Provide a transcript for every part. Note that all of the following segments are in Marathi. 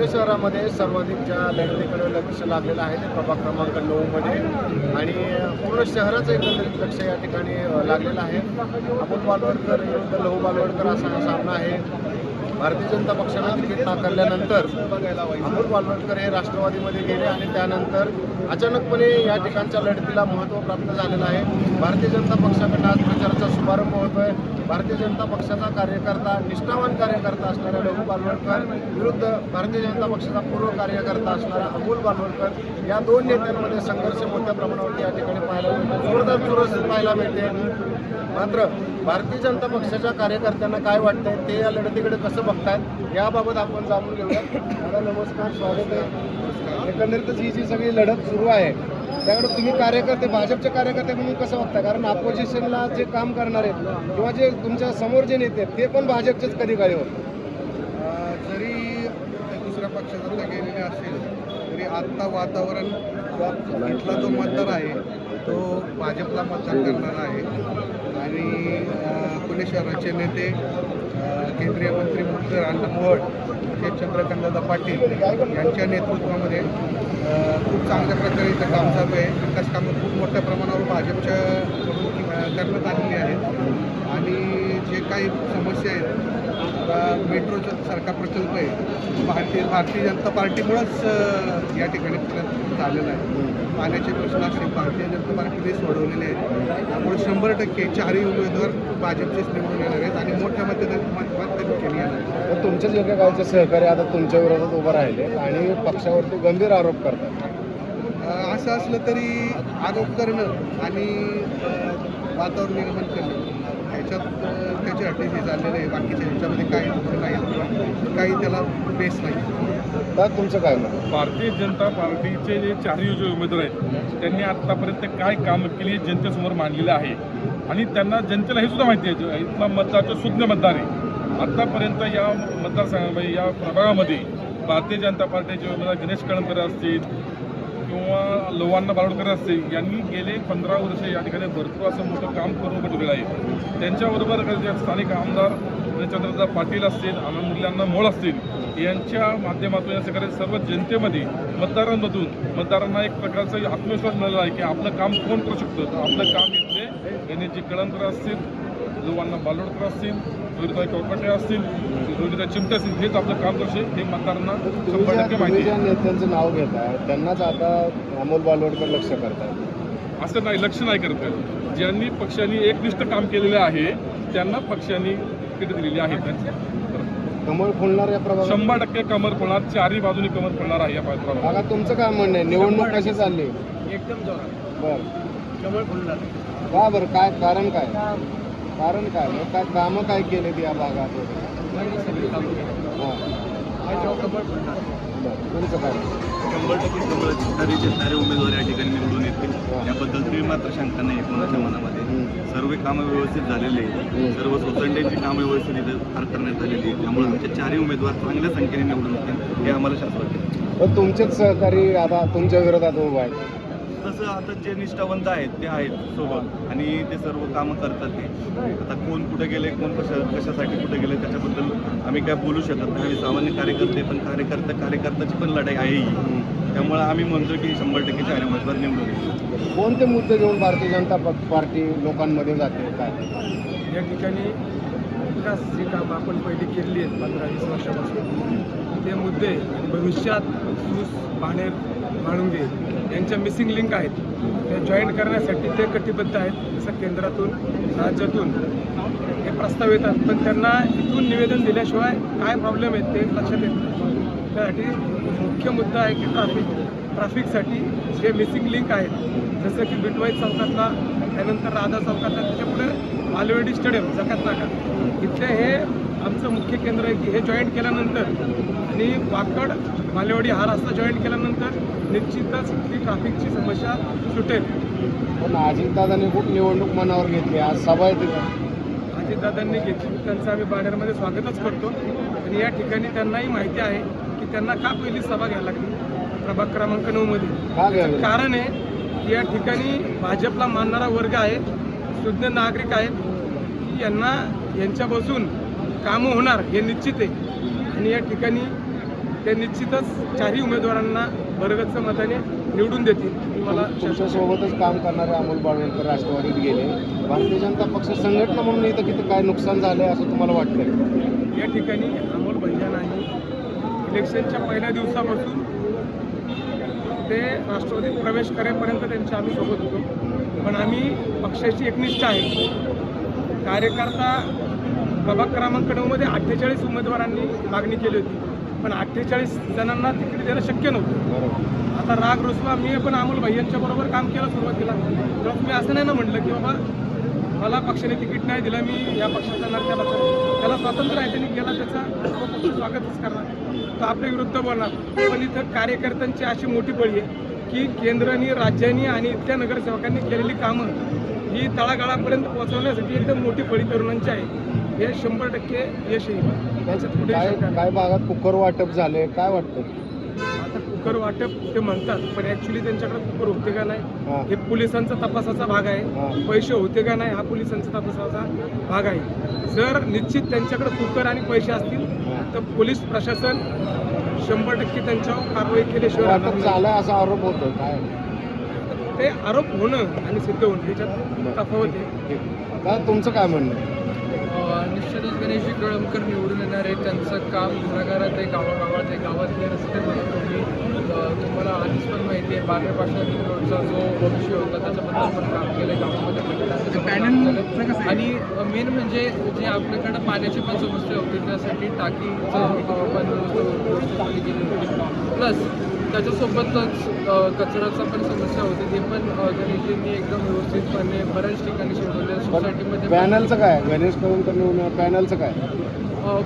पुणे शहरामध्ये सर्वाधिक ज्या लढतीकडे लक्ष लागलेलं आहे. ते प्रभाग क्रमांक नऊमध्ये आणि पूर्ण शहराचं एकंदरीत लक्ष या ठिकाणी लागलेलं आहे. अमोल बालवडकर विरुद्ध लहू बालवडकर असा हा सामना आहे. भारतीय जनता पक्षानं तिकीट नाकारल्यानंतर अमोल बालवडकर हे राष्ट्रवादीमध्ये गेले आणि त्यानंतर अचानकपणे या ठिकाणच्या लढतीला महत्त्व प्राप्त झालेलं आहे. भारतीय जनता पक्षाकडनं आज प्रचाराचा शुभारंभ होतोय. भारतीय जनता पक्षाचा कार्यकर्ता निष्ठावान कार्यकर्ता असणारा लघु बालवडकर विरुद्ध भारतीय जनता पक्षाचा पूर्व कार्यकर्ता असणारा अमोल बालवडकर या दोन नेत्यांमध्ये संघर्ष मोठ्या प्रमाणावरती या ठिकाणी पाहायला मिळतो जोरदार चुरस पाहायला मिळते. मात्र भारतीय जनता पक्षाच्या कार्यकर्त्यांना काय वाटतंय ते या लढतीकडे कसं बघतात याबाबत आपण जाणून घेऊया मला नमस्कार स्वागत आहे. एकंदरीतच ही जी सगळी लढत सुरू आहे त्याकडे तुम्ही कार्यकर्ते भाजपचे कार्यकर्ते म्हणून कसं बघता कारण अपोजिशनला जे काम करणार आहेत किंवा जे तुमच्यासमोर जे नेते आहेत ते पण भाजपचेच कधी काही होते जरी दुसऱ्या पक्षाकडे गेलेले असेल आत्ता वातावरण इथला जो मतदार आहे तो भाजपला मतदान करणारा आहे. आणि पुणे शहराचे नेते केंद्रीय मंत्री मुरलीधर अण्णा मोहोळ हे चंद्रकांतदादा पाटील यांच्या नेतृत्वामध्ये खूप चांगल्या प्रकारे इथं काम चालू आहे. विकास कामं खूप मोठ्या प्रमाणावर भाजपच्या करण्यात आलेली आहेत. आणि जे काही समस्या आहेत आता मेट्रोचा सारखा प्रकल्प आहे. भारतीय भारतीय जनता पार्टीमुळंच या ठिकाणी झालेला आहे. पाण्याचे प्रश्न असतील भारतीय जनता पार्टीने सोडवलेले आहेत. त्यामुळे शंभर टक्के चारही उमेदवार भाजपचेच निवडून येणार आहेत आणि मोठ्या मतदान येणार आहेत तर तुमच्याच एकेकाळचे सहकारी आता तुमच्या विरोधात उभं राहिले आणि पक्षावरती गंभीर आरोप करतात. असं असलं तरी आरोप करणं आणि वातावरण निर्माण करणं ह्याच्यात अ, त्याच्यासाठी हे झालेलं आहे. बाकीच्या ह्याच्यामध्ये काही दुःख नाही. काही त्याला बेस नाही. तर तुमचं काय मत? भारतीय जनता पार्टीचे जे चारही जे उमेदवार आहेत त्यांनी आत्तापर्यंत काय कामं केली हे जनतेसमोर मांडलेलं आहे. आणि त्यांना जनतेला हे सुद्धा माहिती आहे जो इथला मतदार जो शुद्ध मतदार आहे. आत्तापर्यंत या मतदारसंघामध्ये या प्रभागामध्ये भारतीय जनता पार्टीचे उमेदवार गणेश कळमकर असतील किंवा लोवांना बारोडकर असतील यांनी गेले पंधरा वर्ष या ठिकाणी भरपूर असं मोठं काम करून ठेवलेलं आहे. त्यांच्याबरोबर जे स्थानिक आमदार चंद्रदा पाटील असतील आनंद मुलांना मोळ असतील यांच्या माध्यमातून या सगळ्या सर्व जनतेमध्ये मतदारांमधून मतदारांना एक प्रकारचा आत्मविश्वास मिळाला आहे की आपलं काम कोण करू शकतं? तर आपलं काम इथले जी कळंकर असतील लोवांना बालोडकर असतील रोहिताई कोकटे असतील रोहिताई चिमटे असतील हेच आपलं काम करू शकते हे मतदारांना शंभर टक्के माहिती ज्या आहे. नेत्यांचं नाव घेताय त्यांनाच आता अमोल बालवडकर लक्ष करतायत. असं नाही लक्ष नाही करत. ज्यांनी पक्षाने एकनिष्ठ काम केलेलं आहे त्यांना पक्षाने तिकीट दिलेली आहेत. कमळ फुलणार या प्रभागात? शंभर टक्के कमर पडणार चारही बाजूनी कमर पडणार आहे या प्रभागात. बघा तुमचं काय म्हणणं आहे? निवडणूक कशी चालली? एकदम जोरात. बर. कमळ फुलणार. का बरं? काय कारण काय? कारण काय? मग काय कामं काय केलेत या भागात? तुमचं काय? शंभर टक्के उमेदवार या ठिकाणी निवडून येतील. याबद्दल तरी मात्र शंका नाही आहे कोणाच्या मनामध्ये. सर्व कामं व्यवस्थित झालेले आहे. हम्म. सर्व सोसायट्यांची कामं व्यवस्थित इथं पार करण्यात आलेली आहेत. त्यामुळे आमचे चारही उमेदवार चांगल्या संख्येने निवडून येतील हे आम्हाला आहे. पण तुमचेच सहकारी आता तुमच्या विरोधात उभा आहेत. तसं आता जे निष्ठावंत आहेत ते आहेत सोबत आणि ते सर्व कामं करतात ते. आता कोण कुठे गेले कोण कशा कशासाठी कुठे गेले त्याच्याबद्दल आम्ही काय बोलू शकत नाही. आम्ही सामान्य कार्यकर्ते पण कार्यकर्ता कार्यकर्त्याची पण लढाई आहे ही त्यामुळे आम्ही म्हणतो की शंभर टक्के चार उमेदवार निवडून कोणते मुद्दे घेऊन भारतीय जनता पार्टी लोकांमध्ये जाते? काय? या ठिकाणी विकास जी कामं आपण पहिली केलेली आहेत पंधरा वीस वर्षापासून ते मुद्दे भविष्यात सूस बाणेर म्हाळुंगे यांच्या मिसिंग लिंक आहेत. त्या जॉईन करण्यासाठी ते कटिबद्ध आहेत. जसं केंद्रातून राज्यातून हे प्रस्ताव येतात. पण त्यांना इथून निवेदन दिल्याशिवाय काय प्रॉब्लेम आहेत ते लक्षात येत नाही. त्यासाठी मुख्य मुद्दा आहे की ट्रॅफिक ट्रॅफिकसाठी जे मिसिंग लिंक आहेत जसं की बिटवाई चौकातला त्यानंतर राधा चौकातला त्याच्यापुढे मालवेडी स्टेडियम जकात नाका इथले हे आमचं मुख्य केंद्र आहे की हे जॉईन केल्यानंतर आणि वाकड मालेवाडी हा रस्ता जॉईन केल्यानंतर निश्चितच ही ट्रॅफिकची समस्या सुटेल. पण अजितदादांनी खूप निवडणूक मनावर घेतली आज सभा आहे तिथं. अजितदादांनी घेतली. त्यांचं आम्ही बाणेरमध्ये स्वागतच करतो. आणि या ठिकाणी त्यांनाही माहिती आहे की त्यांना का पहिली सभा घ्यायला लागली? प्रभाग क्रमांक नऊमध्ये कारण आहे की या ठिकाणी भाजपला मानणारा वर्ग आहे सुज्ञ नागरिक आहेत की यांना यांच्यापासून कामं होणार हे निश्चित आहे. आणि या ठिकाणी ते निश्चितच चारही उमेदवारांना भरगच्च मताने निवडून देतील. मला तुमच्या सोबतच काम करणारे अमोल बाळवणकर राष्ट्रवादीत गेले. भारतीय जनता पक्ष संघटना म्हणून इथं किती काय नुकसान झालंय असं तुम्हाला वाटतंय? या ठिकाणी अमोल भैया नाही इलेक्शनच्या पहिल्या दिवसापासून ते राष्ट्रवादीत प्रवेश करेपर्यंत त्यांच्या आम्ही सोबत होतो. पण आम्ही पक्षाची एकनिष्ठ आहे. कार्यकर्ता प्रभाग क्रमांक नऊमध्ये अठ्ठेचाळीस उमेदवारांनी मागणी केली होती. पण अठ्ठेचाळीस जणांना तिकीट देणं शक्य नव्हतं. आता राग रुसवा मी पण अमोल भैयांच्या बरोबर काम केलं सुरुवातीला तेव्हा मी असं नाही ना म्हटलं की बाबा मला पक्षाने तिकीट नाही दिलं मी या पक्षात जाणार त्या पक्षात त्याला स्वातंत्र्य आहे त्यांनी गेला त्याचा. स्वागतच करणार. तो आपल्या विरुद्ध बोलणार. पण इथं कार्यकर्त्यांची अशी मोठी बळी आहे की केंद्राने राज्यांनी आणि इथल्या नगरसेवकांनी केलेली कामं ही तळागाळापर्यंत पोहोचवण्यासाठी एकदम मोठी फळी तरुणांची आहे. हे शंभर टक्के यश येईल काय. काय भागात कुकर वाटप झाले काय वाटतं आता कुकर वाटप ते म्हणतात पण ऍक्च्युली त्यांच्याकडे कुकर होते का नाही हा. पोलिसांचा तपासाचा भाग. आहे पैसे होते का नाही हा पोलिसांचा तपासाचा भाग आहे जर निश्चित त्यांच्याकडे कुकर आणि पैसे असतील. तर पोलीस प्रशासन शंभर टक्के त्यांच्यावर कारवाई केल्याशिवाय वाटप. झालाय असा आरोप होतो काय ते आरोप होणं आणि सिद्ध होणं ह्याच्यात तफावत आहे तुमचं काय म्हणणं आहे? निश्चितच गणेशजी कळमकर निवडून येणार आहे त्यांचं काम घराघरात आहे गावागावात आहे. गावातले रस्ते तुम्ही तुम्हाला आधीच पण माहिती आहे पाषाण रोडचा जो विषय होता त्याच्याबद्दल पण काम केलं गावामध्ये. पॅनल आणि मेन म्हणजे जे आपल्याकडं पाण्याची पण समस्या होती त्यासाठी टाकीचं पण केली होती. प्लस त्याच्यासोबतच कचऱ्याचा पण समस्या होती. ते पण गणेशजींनी एकदम व्यवस्थितपणे बऱ्याच ठिकाणी शिवलेल्या सोसायटीमध्ये पॅनलचं काय? गणेश निवडून पॅनलचं काय?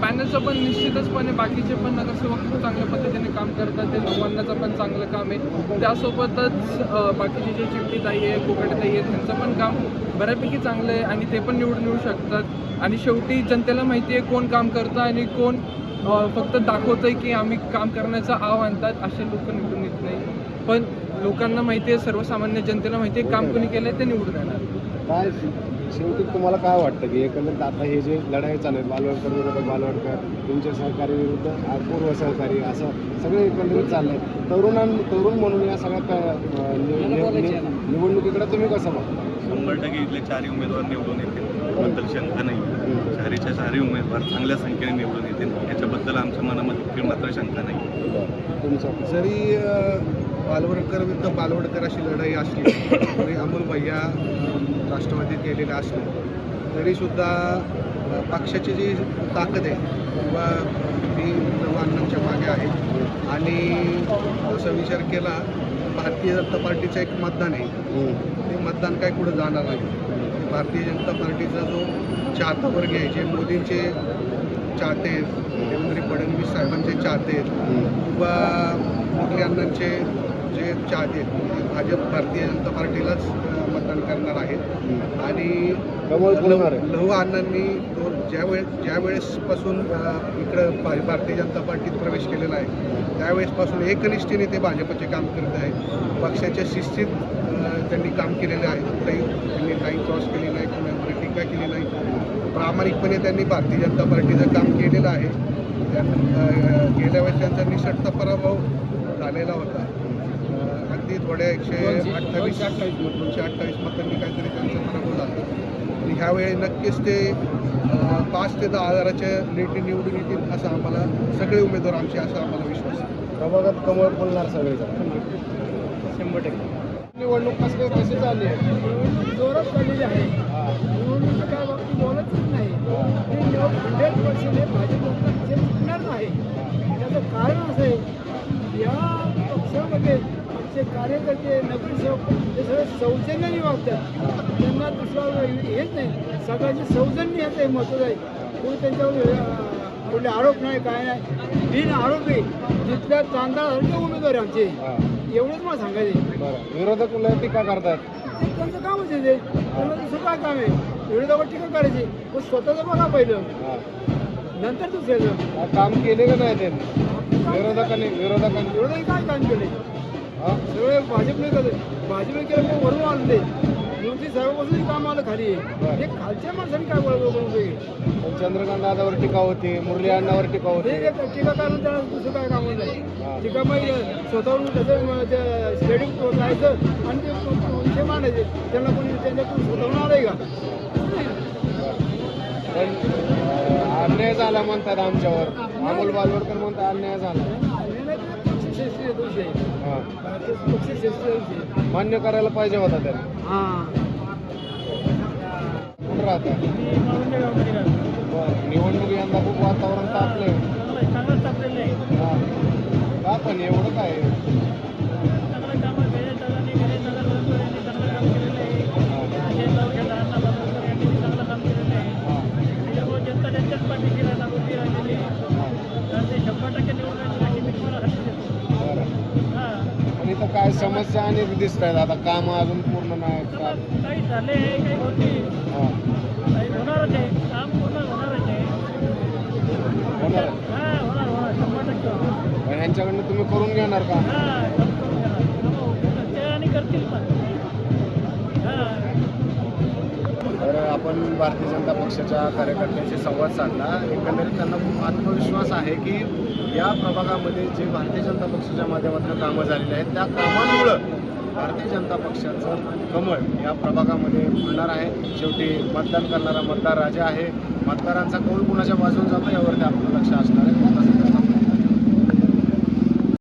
पॅनलचं पण निश्चितचपणे बाकीचे पण नगरसेवक खूप चांगल्या पद्धतीने काम करतात ते नवन्नाचं पण चांगलं काम आहे. त्यासोबतच बाकीचे जे चिमटीताई आहे कोकणताई आहे त्यांचं पण काम बऱ्यापैकी चांगलं आहे आणि ते पण निवडून येऊ शकतात. आणि शेवटी जनतेला माहिती आहे कोण काम करतं आणि कोण फक्त फक्त दाखवतंय की आम्ही काम करण्याचं आव आणतात असे लोक निवडून येत नाही पण लोकांना माहिती आहे सर्वसामान्य जनतेला माहिती आहे काम कोणी केलंय ते निवडून येणार. शेवटी तुम्हाला काय वाटतं की एकंदरीत आता हे जे लढाई चालू आहे बालवडकर विरुद्ध बालवडकर तुमचे सहकारी विरुद्ध पूर्व सहकारी असं सगळे एकंदरीत चाललंय तरुणां तरुण म्हणून या सगळ्या निवडणुकीकडे तुम्ही कसं बघता? शंभर टक्के इथले चारही उमेदवार निवडून येतील बद्दल शंका नाही. चारीच्या चारही उमेदवार चांगल्या संख्येने निवडून येतील याच्याबद्दल आमच्या मनामध्ये मात्र शंका नाही. तुमचं? जरी बालवडकर विरुद्ध बालवडकर अशी लढाई असली तरी अमोल भैया राष्ट्रवादीत गेलेले असले तरीसुद्धा पक्षाची जी ताकद आहे किंवा ती अण्णांच्या मागे आहे आणि असा विचार केला भारतीय जनता पार्टीचं एक मतदान आहे. ते मतदान काय कुठं जाणार नाही भारतीय जनता पार्टीचा जो चाहता वर्ग आहे जे मोदींचे चाहते आहेत देवेंद्र फडणवीस साहेबांचे चाहते. किंवा मुरली अण्णांचे जे ते भाजप भारतीय जनता पार्टीलाच मतदान करणार आहेत. आणि. लहू अण्णांनी तो ज्या वेळेस ज्या वेळेसपासून अ, इकडं भारतीय जनता पार्टीत प्रवेश केलेला आहे त्यावेळेसपासून एकनिष्ठेने ते भाजपचे काम करत आहेत. पक्षाच्या शिस्तीत त्यांनी काम केलेलं आहे. कुठेही त्यांनी लाईन क्रॉस केली नाही कोणावर टीका केली नाही प्रामाणिकपणे त्यांनी भारतीय जनता पार्टीचं काम केलेलं आहे. गेल्या वेळेस त्यांचा निसटता पराभव झालेला होता. अगदी थोड्या एकशे अठ्ठावीस दोनशे अठ्ठावीस मतांनी काहीतरी त्यांचा पराभव झाला आणि ह्यावेळी नक्कीच ते पाच ते दहा हजाराच्या लेटी निवडून येतील असं आम्हाला सगळे उमेदवार आमचे असा आम्हाला विश्वास आहे. प्रभागात कमळ फुलणार सगळे शंभर टक्के. निवडणूक कसं कशी चालली आहे? जोरात चाललेली आहे. निवडणुकीच्या बाबतीत बोलतच नाही. ते हंड्रेड पर्सेंट हे भाजपला जे जिंकणार नाही. त्याचं कारण असं आहे या पक्षामध्ये आमचे कार्यकर्ते नगरसेवक हे सगळे सौजन्याने वागतात. त्यांना दुसरा हेच नाही. सगळ्यांचे सौजन्य याचं हे महत्त्व आहे. कोणी त्यांच्यावर कुठले आरोप नाही काय नाही. बिन आरोपी तिथल्या तांदळासारखे उमेदवार आमचे. एवढंच मला सांगायचे विरोधक टीका करतात ते त्यांचं कामच आहे ते. त्यांना दुसरं काय काम आहे? विरोधावर टीका करायची. पण स्वतःचं बघा पहिलं. नंतर दुसऱ्याचं. काम केले का नाही त्यांनी? विरोधकांनी विरोधकांनी विरोधाने काय काम केले? सगळे भाजपने भाजपने केलं वरून आणले. मोदी साहेबापासून काम आलं खाली. ते खालच्या माणसाने काय बळबळ करून पाहिजे चंद्रकांत दादावर टीका होती मुरली अण्णावर टीका होती. ते टीका करून त्याला दुसरं काय काम हा. नाही टीका मग स्वतःहून त्याचं ते स्टेडियम जायचं आणि ते विषय मांडायचे त्यांना कोणी त्यांच्याकडून स्वतःहून आलंय का? अन्याय झाला म्हणतात आमच्यावर. अमोल बालवडकर म्हणतात अन्याय झाला. पक्षश्रेष्ठी हा. पक्षश्रेष्ठी मान्य करायला पाहिजे होता त्याने हां. कुठं राहता. निवडणूक यंदा खूप वातावरण तापलंय. काय समस्या अनेक दिसत आहेत आता काम अजून पूर्ण नाही काही झाले काही होती. काही होणारच आहे. काम पूर्ण होणारच आहे. होणार आहे. हां होणार होणार. शंभर टक्के होणार. पण ह्यांच्याकडनं तुम्ही करून घेणार का? हां काम करून घेणार. कामं ते आणि करतील पण. तर आपण भारतीय जनता पक्षाच्या कार्यकर्त्यांशी संवाद साधला. एकंदरीत त्यांना खूप आत्मविश्वास आहे की या प्रभागामध्ये जे भारतीय जनता पक्षाच्या माध्यमातून कामं झालेली आहेत त्या कामांमुळं भारतीय जनता पक्षाचं कमळ या प्रभागामध्ये फुलणार आहे. शेवटी मतदान करणारा मतदार राजा आहे. मतदारांचा कौल कुणाच्या बाजून जातो यावरती आपलं लक्ष असणार आहे.